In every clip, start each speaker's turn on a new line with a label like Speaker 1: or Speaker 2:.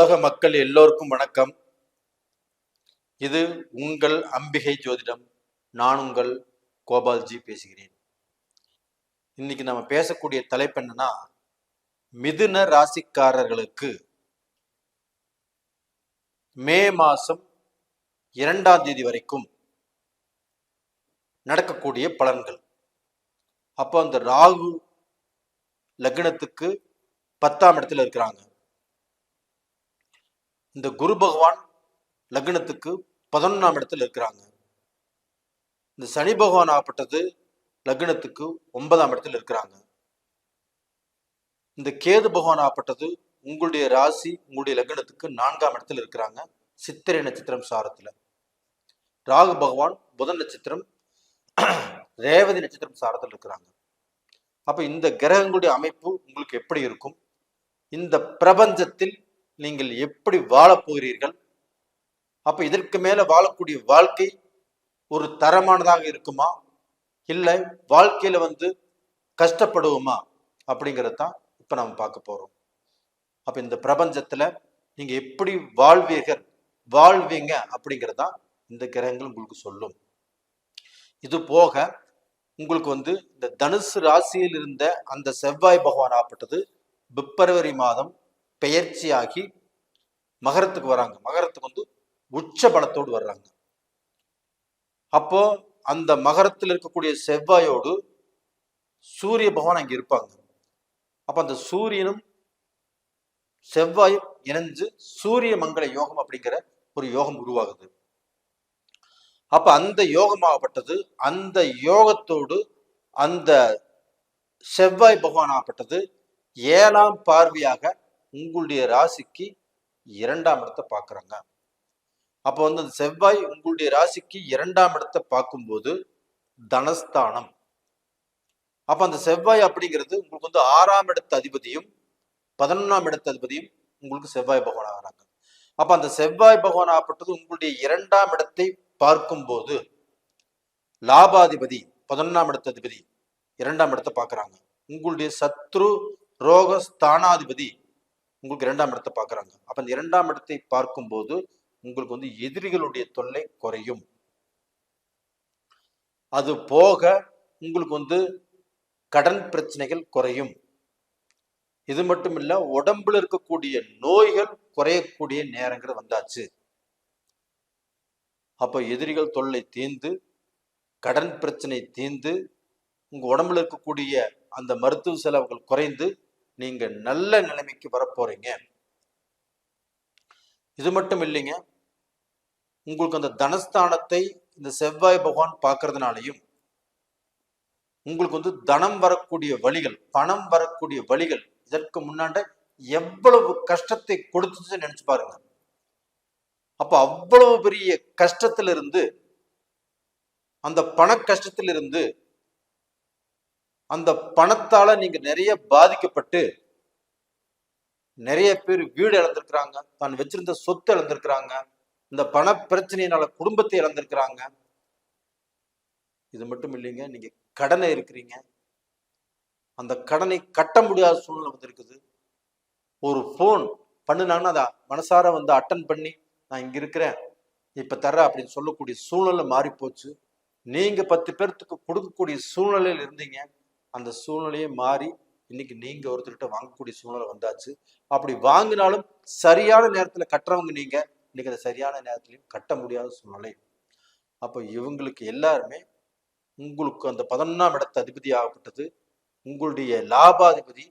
Speaker 1: உலக மக்கள் எல்லோருக்கும் வணக்கம். இது உங்கள் அம்பிகை ஜோதிடம். நான் உங்கள் கோபால்ஜி பேசுகிறேன். இன்னைக்கு நம்ம பேசக்கூடிய தலைப்பு என்னன்னா மிதுன ராசிக்காரர்களுக்கு மே மாசம் இரண்டாம் தேதி வரைக்கும் நடக்கக்கூடிய பலன்கள். அப்போ அந்த ராகு லக்னத்துக்கு பத்தாம் இடத்துல இருக்கிறாங்க. இந்த குரு பகவான் லக்னத்துக்கு பதினொன்றாம் இடத்துல இருக்கிறாங்க. இந்த சனி பகவான் ஆகப்பட்டது லக்னத்துக்கு ஒன்பதாம் இடத்துல இருக்கிறாங்க. இந்த கேது பகவான் ஆகப்பட்டது உங்களுடைய ராசி உங்களுடைய லக்னத்துக்கு நான்காம் இடத்துல இருக்கிறாங்க சித்திரை நட்சத்திரம் சாரத்துல. ராகு பகவான் புதன் நட்சத்திரம் ரேவதி நட்சத்திரம் சாரத்தில் இருக்கிறாங்க. அப்ப இந்த கிரகங்களுடைய அமைப்பு உங்களுக்கு எப்படி இருக்கும்? இந்த பிரபஞ்சத்தில் நீங்கள் எப்படி வாழப்போகிறீர்கள் அப்போ இதற்கு மேலே வாழக்கூடிய வாழ்க்கை ஒரு தரமானதாக இருக்குமா? இல்லை வாழ்க்கையில் வந்து கஷ்டப்படுவோமா? அப்படிங்கிறது தான் இப்ப நம்ம பார்க்க போகிறோம் அப்போ இந்த பிரபஞ்சத்தில் நீங்கள் எப்படி வாழ்வீர்கள்? வாழ்வீங்க அப்படிங்கிறதா இந்த கிரகங்கள் உங்களுக்கு சொல்லும். இது போக உங்களுக்கு வந்து இந்த தனுசு ராசியில் இருந்த அந்த செவ்வாய் பகவான் ஆப்பட்டது பிப்ரவரி மாதம் பெயர்ச்சியாகி மகரத்துக்கு வராங்க. மகரத்துக்கு வந்து உச்ச பலத்தோடு வர்றாங்க. அப்போ அந்த மகரத்தில் இருக்கக்கூடிய செவ்வாயோடு சூரிய பகவான் அங்க இருப்பாங்க. அப்ப அந்த சூரியனும் செவ்வாயும் இணைஞ்சு சூரிய மங்கள யோகம் அப்படிங்கிற ஒரு யோகம் உருவாகுது. அப்ப அந்த யோகமாகப்பட்டது அந்த யோகத்தோடு அந்த செவ்வாய் பகவான் ஆகப்பட்டது ஏழாம் பார்வையாக உங்களுடைய ராசிக்கு இரண்டாம் இடத்தை பார்க்குறாங்க. அப்போ வந்து அந்த செவ்வாய் உங்களுடைய ராசிக்கு இரண்டாம் இடத்தை பார்க்கும்போது தனஸ்தானம். அப்போ அந்த செவ்வாய் அப்படிங்கிறது உங்களுக்கு வந்து ஆறாம் இடத்து அதிபதியும் பதினொன்றாம் இடத்து அதிபதியும் உங்களுக்கு செவ்வாய் பகவான் ஆகிறாங்க. அப்போ அந்த செவ்வாய் பகவான் ஆகப்பட்டது உங்களுடைய இரண்டாம் இடத்தை பார்க்கும்போது லாபாதிபதி பதினொன்றாம் இடத்து அதிபதி இரண்டாம் இடத்தை பார்க்குறாங்க. உங்களுடைய சத்ரு ரோக ஸ்தானாதிபதி உங்களுக்கு இரண்டாம் இடத்தை பார்க்குறாங்க. அப்போ அந்த இரண்டாம் இடத்தை பார்க்கும்போது உங்களுக்கு வந்து எதிரிகளுடைய தொல்லை குறையும். அது போக உங்களுக்கு வந்து கடன் பிரச்சனைகள் குறையும். இது மட்டும் இல்லை உடம்புல இருக்கக்கூடிய நோய்கள் குறையக்கூடிய நேரங்கள் வந்தாச்சு. அப்போ எதிரிகள் தொல்லை தீர்ந்து கடன் பிரச்சனை தீர்ந்து உங்கள் உடம்புல இருக்கக்கூடிய அந்த மருத்துவ செலவுகள் குறைந்து நீங்க நல்ல நிலைமைக்கு வரப்போறீங்க. இது மட்டும் இல்லைங்க உங்களுக்கு அந்த தனஸ்தானத்தை இந்த செவ்வாய் பகவான் பார்க்கறதுனாலையும் உங்களுக்கு வந்து தனம் வரக்கூடிய வழிகள் பணம் வரக்கூடிய வழிகள் இதற்கு முன்னாண்ட எவ்வளவு கஷ்டத்தை கொடுத்துச்சு நினைச்சு பாருங்க. அப்ப அவ்வளவு பெரிய கஷ்டத்திலிருந்து அந்த பண கஷ்டத்திலிருந்து அந்த பணத்தால நீங்க நிறைய பாதிக்கப்பட்டு நிறைய பேர் வீடு இழந்திருக்கிறாங்க தான் வச்சிருந்த சொத்து இழந்திருக்கிறாங்க இந்த பண பிரச்சனையினால குடும்பத்தை இழந்திருக்கிறாங்க. இது மட்டும் இல்லைங்க நீங்க கடனை இருக்கிறீங்க. அந்த கடனை கட்ட முடியாத சூழ்நிலை வந்திருக்குது ஒரு ஃபோன் பண்ணுனாங்கன்னா அதை மனசார வந்து அட்டன் பண்ணி நான் இங்க இருக்கிறேன் இப்ப தர அப்படின்னு சொல்லக்கூடிய சூழ்நிலை மாறி போச்சு நீங்க பத்து பேர்த்துக்கு கொடுக்கக்கூடிய சூழ்நிலையில் இருந்தீங்க. அந்த சூழ்நிலையே மாறி இன்னைக்கு நீங்க ஒருத்தர்கிட்ட வாங்கக்கூடிய சூழ்நிலை வந்தாச்சு. அப்படி வாங்கினாலும் சரியான நேரத்துல கட்டுறவங்க நீங்க இன்னைக்கு அந்த சரியான நேரத்திலையும் கட்ட முடியாத சூழ்நிலை. அப்போ இவங்களுக்கு எல்லாருமே உங்களுக்கு அந்த பதினொன்றாம் இடத்து அதிபதி ஆகப்பட்டது. உங்களுடைய லாபாதிபதி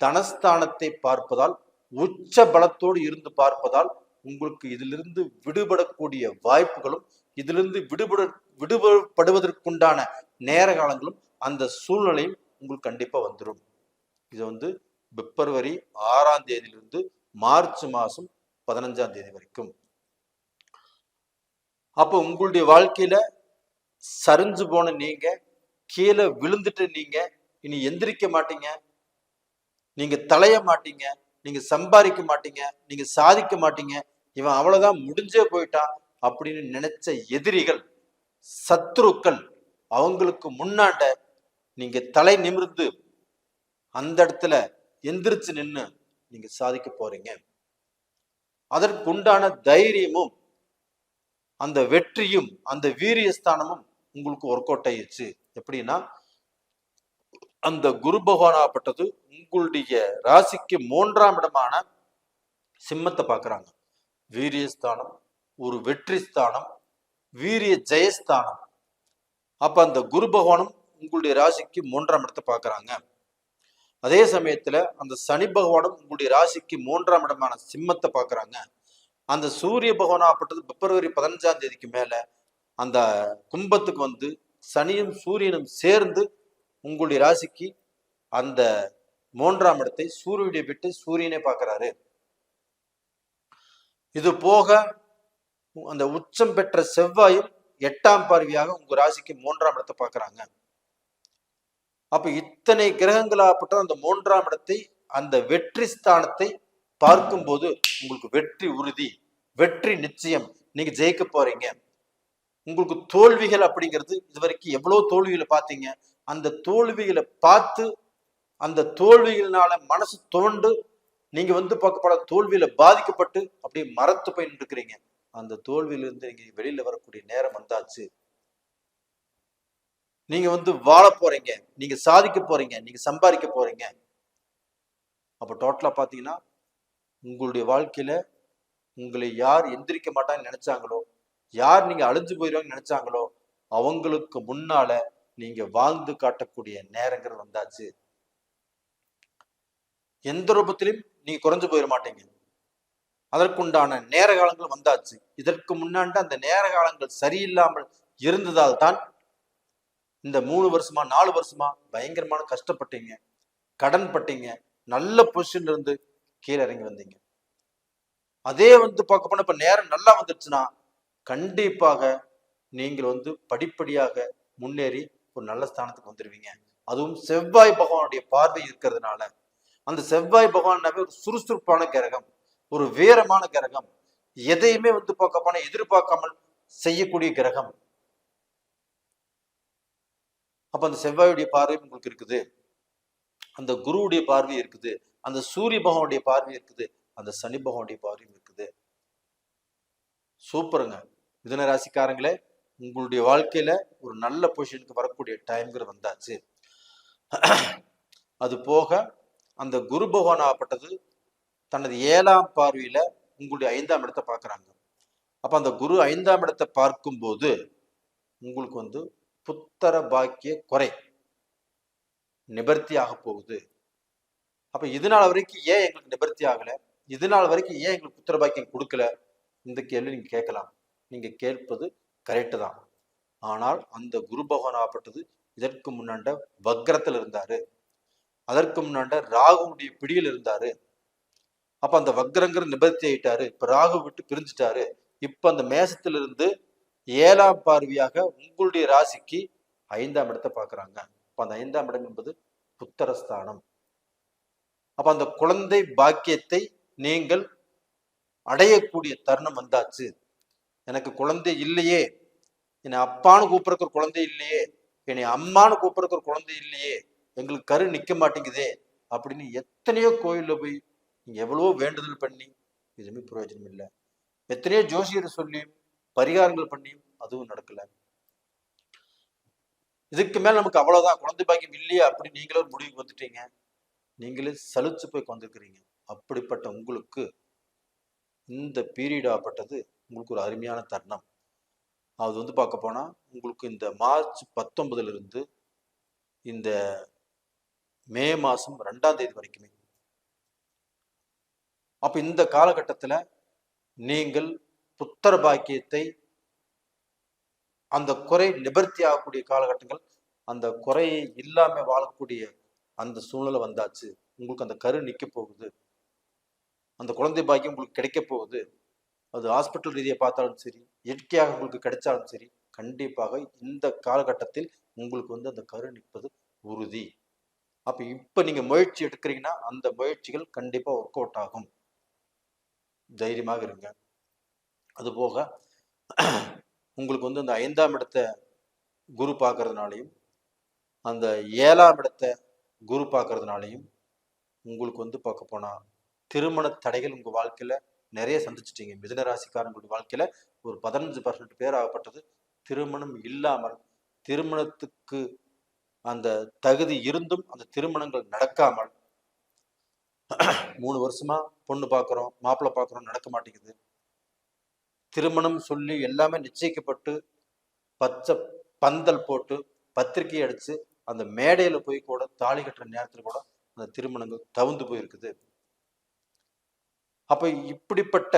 Speaker 1: தனஸ்தானத்தை பார்ப்பதால் உச்ச பலத்தோடு இருந்து பார்ப்பதால் உங்களுக்கு இதிலிருந்து விடுபடக்கூடிய வாய்ப்புகளும் இதிலிருந்து விடுபட விடுபடுவதற்குண்டான நேர காலங்களும் அந்த சூழ்நிலையும் உங்களுக்கு கண்டிப்பா வந்துடும் இது வந்து பிப்ரவரி ஆறாம் தேதியிலிருந்து மார்ச் மாசம் பதினஞ்சாம் தேதி வரைக்கும். அப்போ உங்களுடைய வாழ்க்கையில சரிஞ்சு போன நீங்க கீழே விழுந்துட்டு நீங்க இனி எந்திரிக்க மாட்டீங்க. நீங்க தலைய மாட்டீங்க நீங்க சம்பாதிக்க மாட்டீங்க நீங்க சாதிக்க மாட்டீங்க இவன் அவ்வளவுதான் முடிஞ்சே போயிட்டான் அப்படின்னு நினைச்ச எதிரிகள் சத்ருக்கள் அவங்களுக்கு முன்னாண்ட நீங்க தலை நிமிர்ந்து அந்த இடத்துல எந்திரிச்சு நின்று நீங்க சாதிக்க போறீங்க. அதற்குண்டான தைரியமும் அந்த வெற்றியும் அந்த வீரியஸ்தானமும் உங்களுக்கு ஒர்க் அவுட் ஆயிடுச்சு. எப்படின்னா அந்த குரு பகவானாகப்பட்டது உங்களுடைய ராசிக்கு மூன்றாம் இடமான சிம்மத்தை பார்க்கறாங்க. வீரியஸ்தானம் ஒரு வெற்றி ஸ்தானம் வீரிய ஜெயஸ்தானம். அப்ப அந்த குரு பகவானும் உங்களுடைய ராசிக்கு மூன்றாம் இடத்தை பார்க்குறாங்க. அதே சமயத்துல அந்த சனி பகவானும் உங்களுடைய ராசிக்கு மூன்றாம் இடமான சிம்மத்தை பார்க்குறாங்க. அந்த சூரிய பகவானாகப்பட்டது பிப்ரவரி பதினஞ்சாம் தேதிக்கு மேல அந்த கும்பத்துக்கு வந்து சனியும் சூரியனும் சேர்ந்து உங்களுடைய ராசிக்கு அந்த மூன்றாம் இடத்தை சூரியனுடைய விட்டு சூரியனை பார்க்கறாரு. இது போக அந்த உச்சம் பெற்ற செவ்வாயும் எட்டாம் பார்வையாக உங்க ராசிக்கு மூன்றாம் இடத்தை பார்க்கறாங்க. அப்ப இத்தனை கிரகங்களாகப்பட்ட அந்த மூன்றாம் இடத்தை அந்த வெற்றி ஸ்தானத்தை பார்க்கும்போது உங்களுக்கு வெற்றி உறுதி வெற்றி நிச்சயம். நீங்க ஜெயிக்க போறீங்க. உங்களுக்கு தோல்விகள் அப்படிங்கிறது இது வரைக்கும் எவ்வளவு தோல்விகளை பார்த்தீங்க? அந்த தோல்விகளை பார்த்து அந்த தோல்விகளினால மனசு தோண்டு நீங்க வந்து பார்க்கப்பட தோல்வியில பாதிக்கப்பட்டு அப்படியே மரத்து போய் இருக்கிறீங்க அந்த தோல்வியிலிருந்து நீங்க வெளியில வரக்கூடிய நேரம் வந்தாச்சு. நீங்க வந்து வாழ போறீங்க நீங்க சாதிக்க போறீங்க நீங்க சம்பாதிக்க போறீங்க. அப்ப டோட்டலா பாத்தீங்கன்னா உங்களுடைய வாழ்க்கையில உங்களை யார் எந்திரிக்க மாட்டாங்கன்னு நினைச்சாங்களோ யார் நீங்க அழிஞ்சு போயிடுவாங்கன்னு நினைச்சாங்களோ அவங்களுக்கு முன்னால நீங்க வாழ்ந்து காட்டக்கூடிய நேரங்கள் வந்தாச்சு. எந்த ரூபத்திலையும் நீங்க குறைஞ்சு போயிட மாட்டீங்க. அதற்குண்டான நேர காலங்கள் வந்தாச்சு. இதற்கு முன்னாண்டு அந்த நேர காலங்கள் சரியில்லாமல் இருந்ததால் தான் இந்த மூணு வருஷமா நாலு வருஷமா பயங்கரமான கஷ்டப்பட்டீங்க. கடன் பட்டீங்க. நல்ல பொசிஷன்ல இருந்து கீழே இறங்கி வந்தீங்க. அதே வந்து பார்க்க போனா இப்ப நேரம் நல்லா வந்துருச்சுன்னா கண்டிப்பாக நீங்கள் வந்து படிப்படியாக முன்னேறி ஒரு நல்ல ஸ்தானத்துக்கு வந்துடுவீங்க அதுவும் செவ்வாய் பகவானுடைய பார்வை இருக்கிறதுனால. அந்த செவ்வாய் பகவான்னாவே ஒரு சுறுசுறுப்பான கிரகம். ஒரு வீரமான கிரகம். எதையுமே வந்து பார்க்க போனா எதிர்பார்க்காமல் செய்யக்கூடிய கிரகம். அப்ப அந்த செவ்வாயுடைய பார்வை உங்களுக்கு இருக்குது. அந்த குருவுடைய பார்வை இருக்குது. அந்த சூரிய பகவானுடைய பார்வை இருக்குது. அந்த சனி பகவானுடைய பார்வையும் இருக்குது. சூப்பருங்க. மிதுன ராசிக்காரங்களே உங்களுடைய வாழ்க்கையில ஒரு நல்ல பொசிஷனுக்கு வரக்கூடிய டைம்ங்கிற வந்தாச்சு. அது போக அந்த குரு பகவான் ஆகப்பட்டது தனது ஏழாம் பார்வையில உங்களுடைய ஐந்தாம் இடத்தை பார்க்குறாங்க. அப்போ அந்த குரு ஐந்தாம் இடத்தை பார்க்கும்போது உங்களுக்கு வந்து புத்தர பாக்கிய குறை நிபர்த்தி ஆக போகுது. அப்ப இது நாள் வரைக்கும் ஏன் எங்களுக்கு நிபர்த்தி ஆகல? இது நாள் வரைக்கும் ஏன் எங்களுக்கு புத்திர பாக்கியம் கொடுக்கல? இந்த கேள்வி நீங்க கேட்கலாம். நீங்க கேட்பது கரெக்டு தான். ஆனால் அந்த குரு பகவான் ஆகப்பட்டது இதற்கு முன்னாண்ட வக்ரத்தில் இருந்தாரு. அதற்கு முன்னாண்ட ராகுனுடைய பிடியில் இருந்தாரு. அப்ப அந்த வக்ரங்கிற நிபர்த்தி ஆயிட்டாரு. இப்ப ராகு விட்டு பிரிஞ்சுட்டாரு. இப்ப அந்த மேசத்திலிருந்து ஏழாம் பார்வையாக உங்களுடைய ராசிக்கு ஐந்தாம் இடத்தை பார்க்குறாங்க. அப்ப அந்த ஐந்தாம் இடம் என்பது புத்திரஸ்தானம். அப்ப அந்த குழந்தை பாக்கியத்தை நீங்கள் அடையக்கூடிய தருணம் வந்தாச்சு. எனக்கு குழந்தை இல்லையே. என்னை அப்பான்னு கூப்பிடுறக்கு ஒரு குழந்தை இல்லையே. என்னை அம்மானு கூப்பிடுறக்கு ஒரு குழந்தை இல்லையே. எங்களுக்கு கரு நிக்க மாட்டேங்குதே அப்படின்னு எத்தனையோ கோயிலில் போய் நீங்க எவ்வளவோ வேண்டுதல் பண்ணி எதுவுமே பிரயோஜனம் இல்லை. எத்தனையோ ஜோசியர் சொல்லியும் பரிகாரங்கள் பண்ணியும் அதுவும் நடக்கல. இதுக்கு மேல நமக்கு அவ்வளவுதான். குழந்தை பாக்கியம் இல்லையா அப்படி நீங்களே ஒரு முடிவுக்கு வந்துட்டீங்க. நீங்களே சலிச்சு போய் கொண்டிருக்கிறீங்க அப்படிப்பட்ட உங்களுக்கு இந்த பீரியடாப்பட்டது உங்களுக்கு ஒரு அருமையான தருணம். அது வந்து பார்க்க போனா உங்களுக்கு இந்த மார்ச் பத்தொன்பதுல இருந்து இந்த மே மாசம் ரெண்டாம் தேதி வரைக்குமே. அப்ப இந்த காலகட்டத்தில் நீங்கள் புத்தர் பாக்கியத்தை அந்த குறை நிபர்த்தி ஆகக்கூடிய காலகட்டங்கள் அந்த குறையை இல்லாம வாழக்கூடிய அந்த சூழ்நிலை வந்தாச்சு. உங்களுக்கு அந்த கரு நிற்க போகுது. அந்த குழந்தை பாக்கியம் உங்களுக்கு கிடைக்க போகுது. அது ஹாஸ்பிட்டல் ரீதியை பார்த்தாலும் சரி இயற்கையாக உங்களுக்கு கிடைச்சாலும் சரி கண்டிப்பாக இந்த காலகட்டத்தில் உங்களுக்கு வந்து அந்த கரு நிற்பது உறுதி. அப்ப இப்ப நீங்க முயற்சி எடுக்கிறீங்கன்னா அந்த முயற்சிகள் கண்டிப்பா ஒர்க் அவுட் ஆகும். தைரியமாக இருங்க. அதுபோக உங்களுக்கு வந்து அந்த ஐந்தாம் இடத்தை குரு பார்க்கறதுனாலையும் அந்த ஏழாம் இடத்தை குரு பார்க்கறதுனாலையும் உங்களுக்கு வந்து பார்க்க போனால் திருமண தடைகள் உங்கள் வாழ்க்கையில் நிறைய சந்திச்சிட்டீங்க. மிதுன ராசிக்காரங்களுடைய வாழ்க்கையில் ஒரு பதினஞ்சு பர்சன்ட் பேர் ஆகப்பட்டது. திருமணம் இல்லாமல் திருமணத்துக்கு அந்த தகுதி இருந்தும் அந்த திருமணங்கள் நடக்காமல் மூணு வருஷமா பொண்ணு பார்க்குறோம் மாப்பிள்ளை பார்க்குறோம் நடக்க மாட்டேங்குது. திருமணம் சொல்லி எல்லாமே நிச்சயிக்கப்பட்டு பச்சை பந்தல் போட்டு பத்திரிகை அடித்து அந்த மேடையில் போய் கூட தாலி கட்டுற நேரத்தில் கூட அந்த திருமணங்கள் தவுந்து போயிருக்குது. அப்போ இப்படிப்பட்ட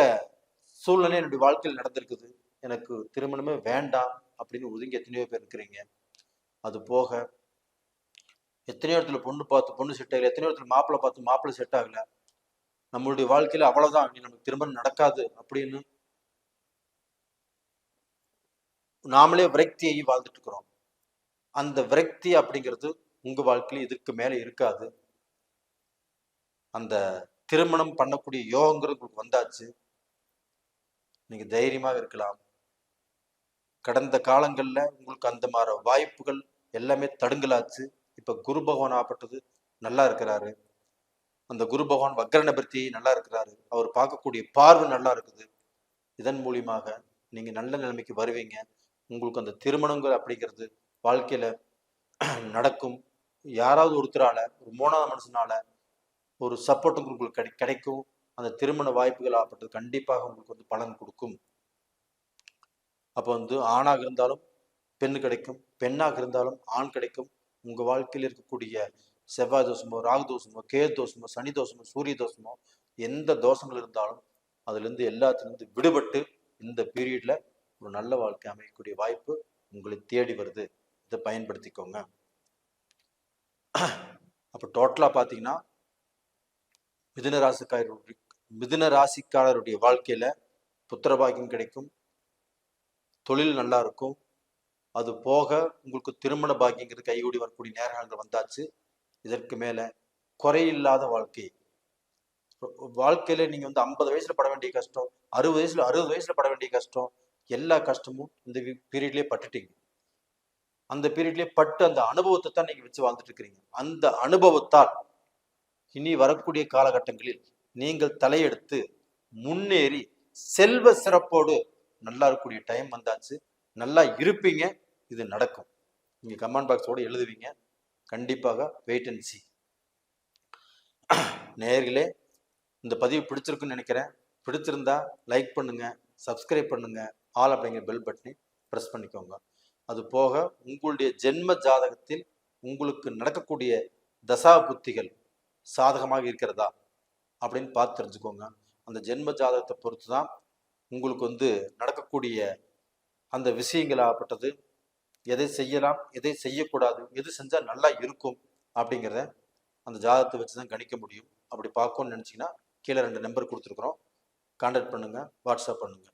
Speaker 1: சூழ்நிலை என்னுடைய வாழ்க்கையில் நடந்திருக்குது. எனக்கு திருமணமே வேண்டாம் அப்படின்னு ஒதுங்கி எத்தனையோ பேர் இருக்கிறீங்க. அது போக எத்தனையோ இடத்துல பொண்ணு பார்த்து பொண்ணு செட் ஆகலை எத்தனையோ இடத்துல மாப்பிள்ளை பார்த்து மாப்பிள்ளை செட் ஆகலை. நம்மளுடைய வாழ்க்கையில் அவ்வளோதான் நமக்கு திருமணம் நடக்காது அப்படின்னு நாமளே விரக்தியை வாழ்ந்துட்டு இருக்கிறோம் அந்த விரக்தி அப்படிங்கிறது உங்க வாழ்க்கையில இதுக்கு மேல இருக்காது. அந்த திருமணம் பண்ணக்கூடிய யோகங்கிறது உங்களுக்கு வந்தாச்சு. நீங்க தைரியமாக இருக்கலாம். கடந்த காலங்கள்ல உங்களுக்கு அந்த மாதிரி வாய்ப்புகள் எல்லாமே தடுங்கலாச்சு. இப்ப குரு பகவான் ஆப்பட்டது நல்லா இருக்கிறாரு. அந்த குரு பகவான் வக்ர நிபர்த்தி நல்லா இருக்கிறாரு. அவர் பார்க்கக்கூடிய பார்வை நல்லா இருக்குது. இதன் மூலியமாக நீங்க நல்ல நிலைமைக்கு வருவீங்க. உங்களுக்கு அந்த திருமணங்கள் அப்படிங்கிறது வாழ்க்கையில நடக்கும். யாராவது ஒருத்தரால ஒரு மூணாவது மனுஷனால ஒரு சப்போர்ட்டும் உங்களுக்கு கிடை கிடைக்கும். அந்த திருமண வாய்ப்புகள் ஆப்பட்டது கண்டிப்பாக உங்களுக்கு வந்து பலன் கொடுக்கும். அப்போ வந்து ஆணாக இருந்தாலும் பெண் கிடைக்கும். பெண்ணாக இருந்தாலும் ஆண் கிடைக்கும். உங்க வாழ்க்கையில் இருக்கக்கூடிய செவ்வாய் தோஷமோ ராகு தோஷமோ கே தோஷமோ சனி தோஷமோ சூரிய தோஷமோ எந்த தோஷங்கள் இருந்தாலும் அதுலேருந்து எல்லாத்துலேருந்து விடுபட்டு இந்த பீரியட்ல ஒரு நல்ல வாழ்க்கை அமையக்கூடிய வாய்ப்பு உங்களை தேடி வருது. இதை பயன்படுத்திக்கோங்க. அப்போ டோட்டலா பார்த்தீங்கன்னா மிதுன ராசிக்காரருடைய மிதுன ராசிக்காரருடைய வாழ்க்கையில புத்திரபாகியம் கிடைக்கும். தொழில் நல்லா இருக்கும். அது போக உங்களுக்கு திருமண பாக்கியங்கிறது கைகூடி வரக்கூடிய நேரங்கள் வந்தாச்சு. இதற்கு மேல குறையில்லாத வாழ்க்கை. வாழ்க்கையில நீங்க வந்து ஐம்பது வயசுல பட வேண்டிய கஷ்டம் அறுபது வயசுல அறுபது வயசுல பட வேண்டிய கஷ்டம் எல்லா கஷ்டமும் இந்த பீரியட்லேயே பட்டுட்டீங்க. அந்த பீரியட்லயே பட்டு அந்த அனுபவத்தை தான் நீங்க வச்சு வாழ்ந்துட்டு இருக்கிறீங்க. அந்த அனுபவத்தால் இனி வரக்கூடிய காலகட்டங்களில் நீங்கள் தலையெடுத்து முன்னேறி செல்வ சிறப்போடு நல்லா இருக்கக்கூடிய டைம் வந்தாச்சு. நல்லா இருப்பீங்க. இது நடக்கும். நீங்க கமெண்ட் பாக்ஸோட எழுதுவீங்க. கண்டிப்பாக வெயிட் அண்ட் சி நேர்களே இந்த பதிவு பிடிச்சிருக்குன்னு நினைக்கிறேன். பிடிச்சிருந்தா லைக் பண்ணுங்க சப்ஸ்கிரைப் பண்ணுங்கள் ஆல் அப்படிங்கிற பெல் பட்டனை ப்ரெஸ் பண்ணிக்கோங்க. அது போக உங்களுடைய ஜென்ம ஜாதகத்தில் உங்களுக்கு நடக்கக்கூடிய தசா புத்திகள் சாதகமாக இருக்கிறதா அப்படின்னு பார்த்து தெரிஞ்சுக்கோங்க. அந்த ஜென்ம ஜாதகத்தை பொறுத்து தான் உங்களுக்கு வந்து நடக்கக்கூடிய அந்த விஷயங்களாகப்பட்டது. எதை செய்யலாம் எதை செய்யக்கூடாது எது செஞ்சால் நல்லா இருக்கும் அப்படிங்கிறத அந்த ஜாதகத்தை வச்சு தான் கணிக்க முடியும். அப்படி பார்க்கணும்னு நினச்சிங்கன்னா கீழே ரெண்டு நம்பர் கொடுத்துருக்குறோம். கான்டாக்ட் பண்ணுங்கள் வாட்ஸ்அப் பண்ணுங்கள்